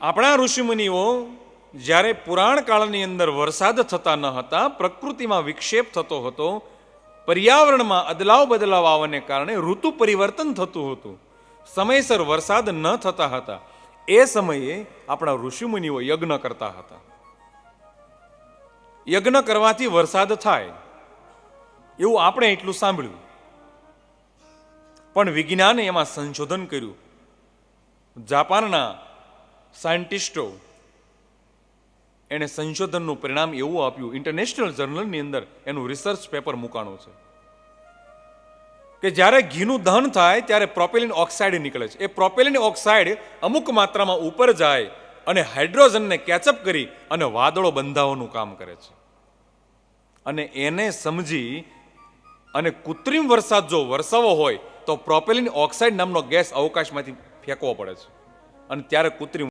આપણા ઋષિમુનિઓ જ્યારે પુરાણ કાળની અંદર વરસાદ થતા ન હતા, પ્રકૃતિમાં વિક્ષેપ થતો હતો, પર્યાવરણમાં અદલાવ બદલાવ આવવાને કારણે ઋતુ પરિવર્તન થતું હતું. સમયસર વરસાદ ન થતા હતા. એ સમયે આપણા ઋષિમુનિઓ યજ્ઞ કરતા હતા. યજ્ઞ કરવાથી વરસાદ થાય. એવું આપણે એટલું સાંભળ્યું. પણ વિજ્ઞાને એમાં સંશોધન કર્યું. જાપાનના સાયન્ટિસ્ટો એણે સંશોધનનું પરિણામ એવું આપ્યું ઇન્ટરનેશનલ જર્નલની અંદર એનું રિસર્ચ પેપર મૂકાણું છે. કે જ્યારે ઘીનું દહન થાય ત્યારે પ્રોપેલિન ઓક્સાઇડ નીકળે છે. એ પ્રોપેલિન ઓક્સાઇડ અમુક માત્રામાં ઉપર જાય અને હાઇડ્રોજનને કેચઅપ કરી અને વાદળો બંધાવવાનું કામ કરે છે. અને એને સમજી અને કૃત્રિમ વરસાદ જો વરસાવો હોય તો પ્રોપેલિન ઓક્સાઇડ નામનો ગેસ અવકાશમાંથી ફેંકવો પડે છે. અને ત્યારે કૃત્રિમ